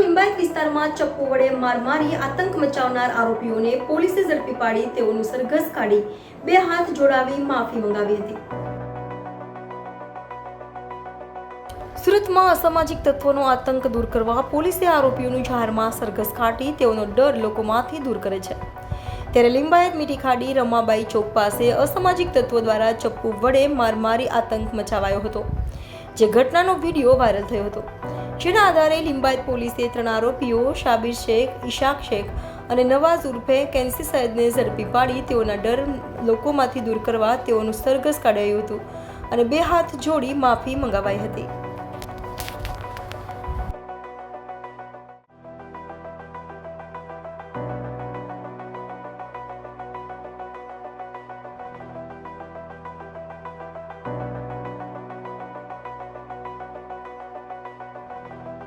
લિંબાયત વિસ્તારમાં ચપ્પુ વડે માર મારી આતંક મચાવનાર આરોપીઓને પોલીસે ઝડપી પાડી તેઓનું સરઘસ કાઢી બે હાથ જોડાવી માફી મંગાવી હતી. સુરતમાં અસામાજિક તત્વોનો આતંક દૂર કરવા પોલીસે આરોપીઓનું જાહેરમાં સરઘસ કાઢી તેઓનો ડર લોકોમાંથી દૂર કરે છે. ત્યારે લિંબાયત મીઠી ખાડી રમાબાઈ ચોક પાસે અસામાજિક તત્વો દ્વારા ચપ્પુ વડે મારમારી આતંક મચાવાયો હતો, જે ઘટનાનો વીડિયો વાયરલ થયો હતો. જેના આધારે લિંબાયત પોલીસે ત્રણ આરોપીઓ, શાબીર શેખ, ઈશાક શેખ અને નવાઝ ઉર્ફે કેન્સી સૈયદને ઝડપી પાડી તેઓના ડર લોકોમાંથી દૂર કરવા તેઓનું સરઘસ કાઢાયું હતું અને બે હાથ જોડી માફી મંગાવાઈ હતી.